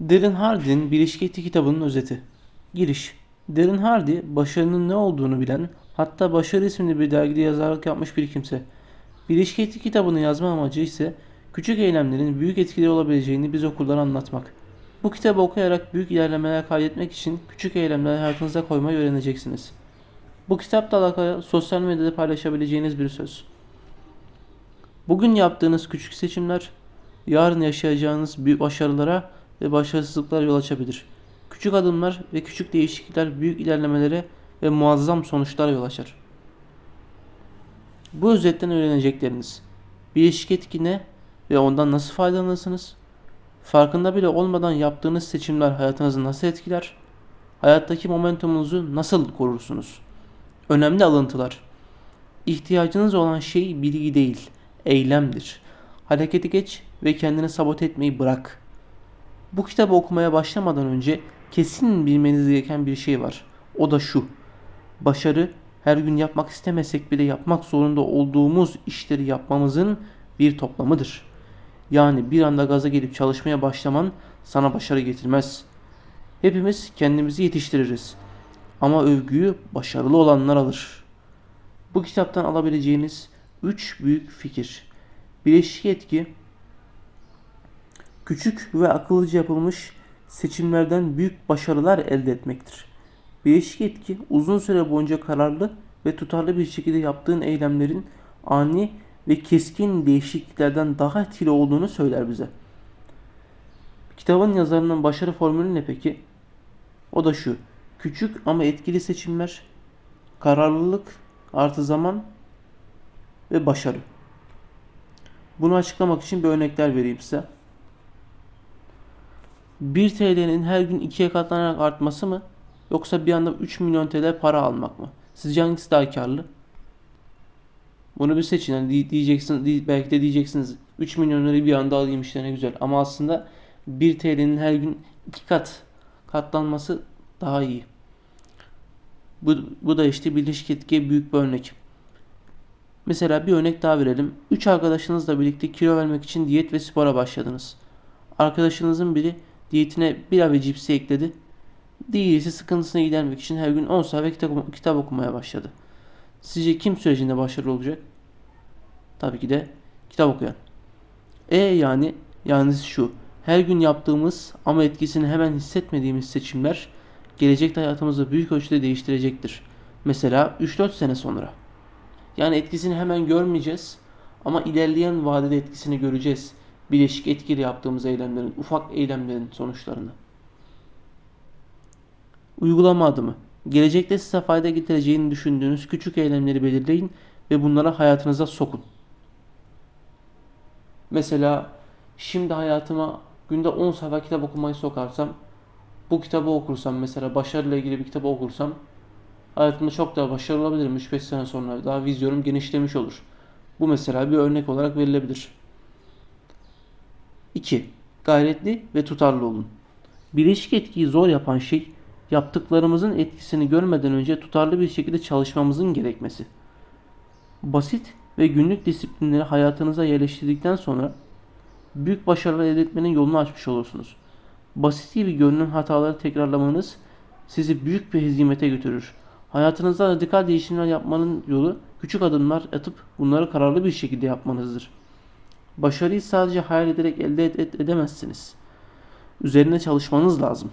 Darren Hardy'nin Bir İlişki Eti kitabının özeti. Giriş. Darren Hardy, başarının ne olduğunu bilen, hatta Başarı isimli bir dergide yazarlık yapmış bir kimse. Bir İlişki Eti kitabını yazma amacı ise küçük eylemlerin büyük etkileri olabileceğini biz okullara anlatmak. Bu kitabı okuyarak büyük ilerlemeler kaydetmek için küçük eylemleri hayatınıza koymayı öğreneceksiniz. Bu kitapla alakalı sosyal medyada paylaşabileceğiniz bir söz. Bugün yaptığınız küçük seçimler yarın yaşayacağınız büyük başarılara ve başarısızlıklara yol açabilir. Küçük adımlar ve küçük değişiklikler büyük ilerlemelere ve muazzam sonuçlara yol açar. Bu özetten öğrenecekleriniz. Bir ilişki etki ne ve ondan nasıl faydalanırsınız? Farkında bile olmadan yaptığınız seçimler hayatınızı nasıl etkiler? Hayattaki momentumunuzu nasıl korursunuz? Önemli alıntılar. İhtiyacınız olan şey bilgi değil, eylemdir. Hareketi geç ve kendini sabote etmeyi bırak. Bu kitabı okumaya başlamadan önce kesin bilmeniz gereken bir şey var. O da şu. Başarı her gün yapmak istemesek bile yapmak zorunda olduğumuz işleri yapmamızın bir toplamıdır. Yani bir anda gaza gelip çalışmaya başlaman sana başarı getirmez. Hepimiz kendimizi yetiştiririz. Ama övgüyü başarılı olanlar alır. Bu kitaptan alabileceğiniz 3 büyük fikir. Bileşik etki, küçük ve akıllıca yapılmış seçimlerden büyük başarılar elde etmektir. Bileşik etki uzun süre boyunca kararlı ve tutarlı bir şekilde yaptığın eylemlerin ani ve keskin değişikliklerden daha etkili olduğunu söyler bize. Kitabın yazarının başarı formülü ne peki? O da şu. Küçük ama etkili seçimler, kararlılık artı zaman ve başarı. Bunu açıklamak için bir örnekler vereyim size. 1 TL'nin her gün ikiye katlanarak artması mı? Yoksa bir anda 3 milyon TL para almak mı? Sizce hangisi daha karlı? Bunu bir seçin. Yani diyeceksiniz, belki de diyeceksiniz 3 milyon lirayı bir anda alayım işte ne güzel. Ama aslında 1 TL'nin her gün iki kat katlanması daha iyi. Bu, bu da işte birleşik etkiye büyük bir örnek. Mesela bir örnek daha verelim. 3 arkadaşınızla birlikte kilo vermek için diyet ve spora başladınız. Arkadaşınızın biri diyetine bira ve cipsi ekledi. Diğeri sıkıntısını gidermek için her gün 10 sayfa kitap, kitap okumaya başladı. Sizce kim sürecinde başarılı olacak? Tabii ki de kitap okuyan. E yani yani şu. Her gün yaptığımız ama etkisini hemen hissetmediğimiz seçimler gelecekte hayatımızı büyük ölçüde değiştirecektir. Mesela 3-4 sene sonra. Yani etkisini hemen görmeyeceğiz ama ilerleyen vadede etkisini göreceğiz. Bileşik etkili yaptığımız eylemlerin, ufak eylemlerin sonuçlarını. Uygulama adımı. Gelecekte size fayda getireceğini düşündüğünüz küçük eylemleri belirleyin ve bunlara hayatınıza sokun. Mesela şimdi hayatıma günde 10 sayfa kitap okumayı sokarsam, bu kitabı okursam mesela başarıyla ilgili bir kitabı okursam hayatımda çok daha başarılı olabilirim 3-5 sene sonra. Daha vizyonum genişlemiş olur. Bu mesela bir örnek olarak verilebilir. 2. Gayretli ve tutarlı olun. Bileşik etkiyi zor yapan şey yaptıklarımızın etkisini görmeden önce tutarlı bir şekilde çalışmamızın gerekmesi. Basit ve günlük disiplinleri hayatınıza yerleştirdikten sonra büyük başarılar elde etmenin yolunu açmış olursunuz. Basit gibi görünen hataları tekrarlamanız sizi büyük bir hizmete götürür. Hayatınızda radikal değişimler yapmanın yolu küçük adımlar atıp bunları kararlı bir şekilde yapmanızdır. Başarıyı sadece hayal ederek elde ed- edemezsiniz. Üzerine çalışmanız lazım.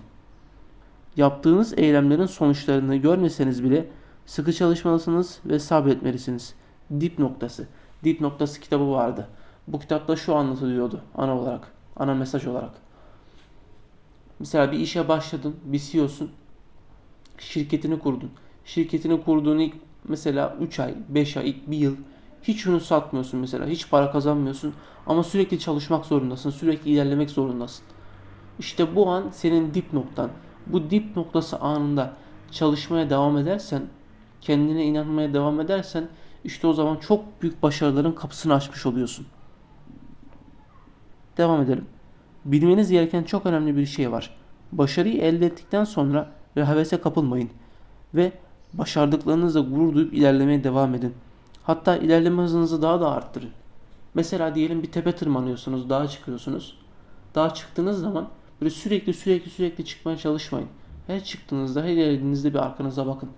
Yaptığınız eylemlerin sonuçlarını görmeseniz bile sıkı çalışmalısınız ve sabretmelisiniz. Dip noktası. Dip noktası kitabı vardı. Bu kitapta şu anlatılıyordu ana olarak, ana mesaj olarak. Mesela bir işe başladın, bir CEO'sun, şirketini kurdun. Şirketini kurduğun ilk mesela 3 ay, 5 ay, ilk 1 yıl hiç ürün satmıyorsun mesela, hiç para kazanmıyorsun ama sürekli çalışmak zorundasın, sürekli ilerlemek zorundasın. İşte bu an senin dip noktan. Bu dip noktası anında çalışmaya devam edersen, kendine inanmaya devam edersen işte o zaman çok büyük başarıların kapısını açmış oluyorsun. Devam edelim. Bilmeniz gereken çok önemli bir şey var. Başarıyı elde ettikten sonra ve hevese kapılmayın. Ve başardıklarınızla gurur duyup ilerlemeye devam edin. Hatta ilerleme hızınızı daha da arttırın. Mesela diyelim bir tepe tırmanıyorsunuz, dağa çıkıyorsunuz. Dağa çıktığınız zaman Böyle sürekli sürekli sürekli çıkmaya çalışmayın. Her çıktığınızda her ilerlediğinizde bir arkanıza bakın.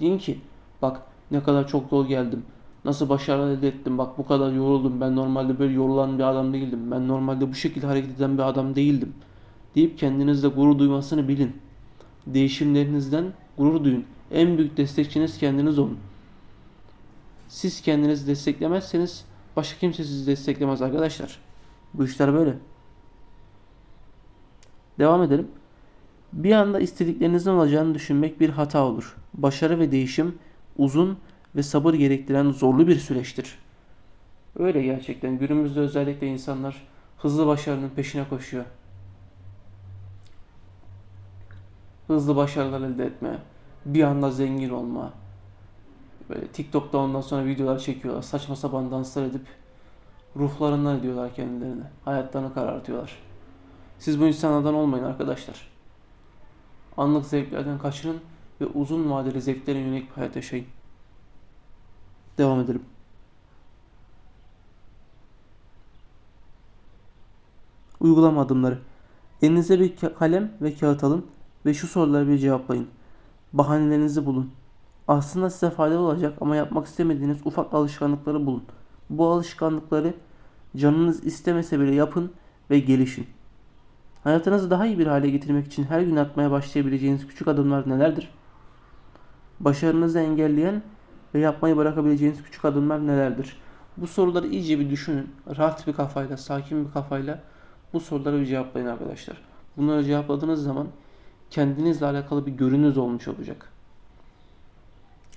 Deyin ki bak ne kadar çok yol geldim. Nasıl başarılar elde ettim. Bak bu kadar yoruldum. Ben normalde böyle yorulan bir adam değildim. Ben normalde bu şekilde hareket eden bir adam değildim. Deyip kendinizde gurur duymasını bilin. Değişimlerinizden gurur duyun. En büyük destekçiniz kendiniz olun. Siz kendinizi desteklemezseniz başka kimse sizi desteklemez arkadaşlar. Bu işler böyle. Devam edelim. Bir anda istediklerinizin olacağını düşünmek bir hata olur. Başarı ve değişim uzun ve sabır gerektiren zorlu bir süreçtir. Öyle gerçekten. Günümüzde özellikle insanlar hızlı başarının peşine koşuyor. Hızlı başarılar elde etme, bir anda zengin olma. Böyle TikTok'ta ondan sonra videolar çekiyorlar. Saçma sapan danslar edip ruhlarından ediyorlar kendilerini. Hayatlarını karartıyorlar. Siz bu insanlardan olmayın arkadaşlar. Anlık zevklerden kaçının ve uzun vadeli zevklere yönelik bir hayat yaşayın. Devam edelim. Uygulama adımları. Elinize bir ka- kalem ve kağıt alın ve şu soruları bir cevaplayın. Bahanelerinizi bulun. Aslında size faydalı olacak ama yapmak istemediğiniz ufak alışkanlıkları bulun. Bu alışkanlıkları canınız istemese bile yapın ve gelişin. Hayatınızı daha iyi bir hale getirmek için her gün atmaya başlayabileceğiniz küçük adımlar nelerdir? Başarınızı engelleyen ve yapmayı bırakabileceğiniz küçük adımlar nelerdir? Bu soruları iyice bir düşünün. Rahat bir kafayla, sakin bir kafayla bu soruları bir cevaplayın arkadaşlar. Bunları cevapladığınız zaman kendinizle alakalı bir görünüz olmuş olacak.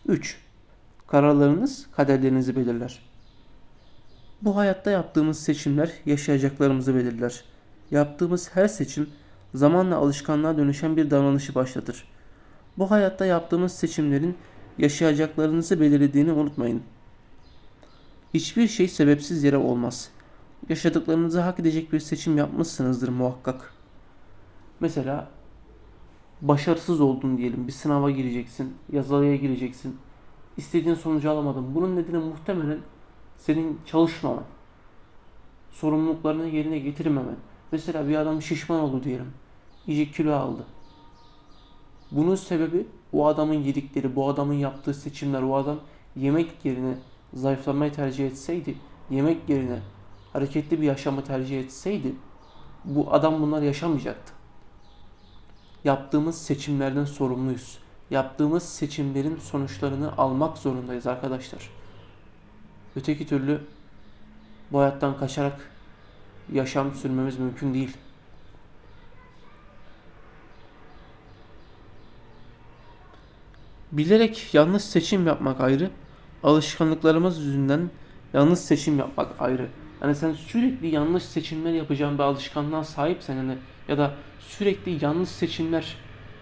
3. Kararlarınız kaderlerinizi belirler. Bu hayatta yaptığımız seçimler yaşayacaklarımızı belirler. Yaptığımız her seçim zamanla alışkanlığa dönüşen bir davranışı başlatır. Bu hayatta yaptığımız seçimlerin yaşayacaklarınızı belirlediğini unutmayın. Hiçbir şey sebepsiz yere olmaz. Yaşadıklarınızı hak edecek bir seçim yapmışsınızdır muhakkak. Mesela başarısız oldun diyelim. Bir sınava gireceksin, yazılıya gireceksin. İstediğin sonucu alamadın. Bunun nedeni muhtemelen senin çalışmaman. Sorumluluklarını yerine getirmemen. Mesela bir adam şişman oldu diyelim. İyice kilo aldı. Bunun sebebi o adamın yedikleri, bu adamın yaptığı seçimler, o adam yemek yerine zayıflamayı tercih etseydi, yemek yerine hareketli bir yaşamı tercih etseydi, bu adam bunlar yaşamayacaktı. Yaptığımız seçimlerden sorumluyuz. Yaptığımız seçimlerin sonuçlarını almak zorundayız arkadaşlar. Öteki türlü bu hayattan kaçarak yaşam sürmemiz mümkün değil. Bilerek yanlış seçim yapmak ayrı, alışkanlıklarımız yüzünden yanlış seçim yapmak ayrı. Yani sen sürekli yanlış seçimler yapacağın bir alışkanlığa sahipsen hani ya da sürekli yanlış seçimler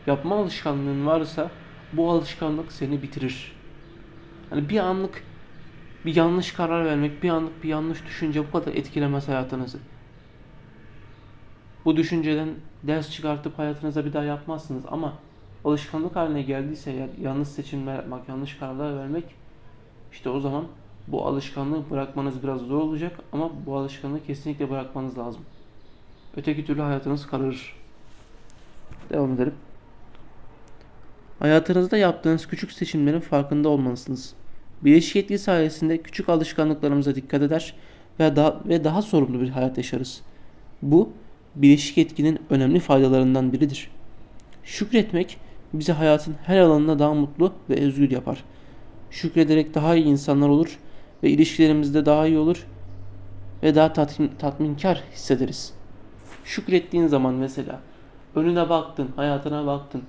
yapma alışkanlığın varsa bu alışkanlık seni bitirir. Hani bir anlık bir yanlış karar vermek, bir anlık bir yanlış düşünce bu kadar etkilemez hayatınızı. Bu düşünceden ders çıkartıp hayatınıza bir daha yapmazsınız ama alışkanlık haline geldiyse ya yanlış seçimler yapmak, yanlış kararlar vermek işte o zaman bu alışkanlığı bırakmanız biraz zor olacak ama bu alışkanlığı kesinlikle bırakmanız lazım. Öteki türlü hayatınız kararır. Devam edelim. Hayatınızda yaptığınız küçük seçimlerin farkında olmalısınız. Bilinçli etki sayesinde küçük alışkanlıklarımıza dikkat eder ve daha, ve daha sorumlu bir hayat yaşarız. Bu, bilinçli etkinin önemli faydalarından biridir. Şükretmek bizi hayatın her alanında daha mutlu ve özgür yapar. Şükrederek daha iyi insanlar olur ve ilişkilerimizde daha iyi olur ve daha tatmin, tatminkar hissederiz. Şükrettiğin zaman mesela önüne baktın, hayatına baktın.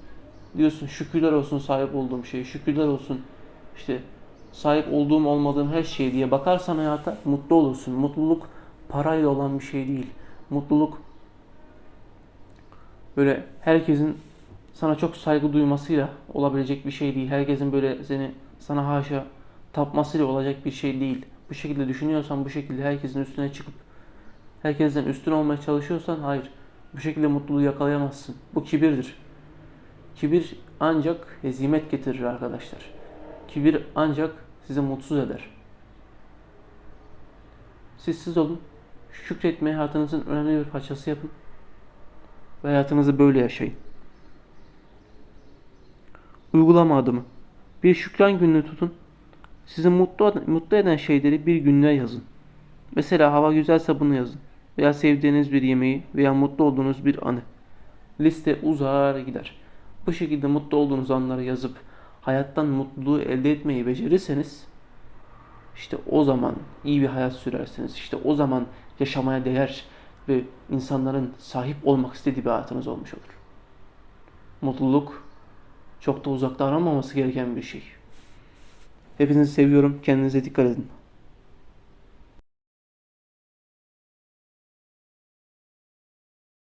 Diyorsun şükürler olsun sahip olduğum şey, şükürler olsun işte sahip olduğum olmadığım her şey diye bakarsan hayata mutlu olursun. Mutluluk parayla olan bir şey değil. Mutluluk böyle herkesin sana çok saygı duymasıyla olabilecek bir şey değil. Herkesin böyle seni sana haşa tapmasıyla olacak bir şey değil. Bu şekilde düşünüyorsan, bu şekilde herkesin üstüne çıkıp herkesten üstün olmaya çalışıyorsan hayır. Bu şekilde mutluluğu yakalayamazsın. Bu kibirdir. Kibir ancak hezimet getirir arkadaşlar. Kibir ancak sizi mutsuz eder. Siz siz olun. Şükretmeyi hayatınızın önemli bir parçası yapın. ve hayatınızı böyle yaşayın. Uygulama adımı. Bir şükran günlüğü tutun. Sizi mutlu, mutlu eden şeyleri bir günlüğe yazın. Mesela hava güzelse bunu yazın. Veya sevdiğiniz bir yemeği veya mutlu olduğunuz bir anı. Liste uzar gider. Bu şekilde mutlu olduğunuz anları yazıp hayattan mutluluğu elde etmeyi becerirseniz işte o zaman iyi bir hayat sürersiniz. İşte o zaman yaşamaya değer ve insanların sahip olmak istediği bir hayatınız olmuş olur. Mutluluk çok da uzakta aranmaması gereken bir şey. Hepinizi seviyorum. Kendinize dikkat edin.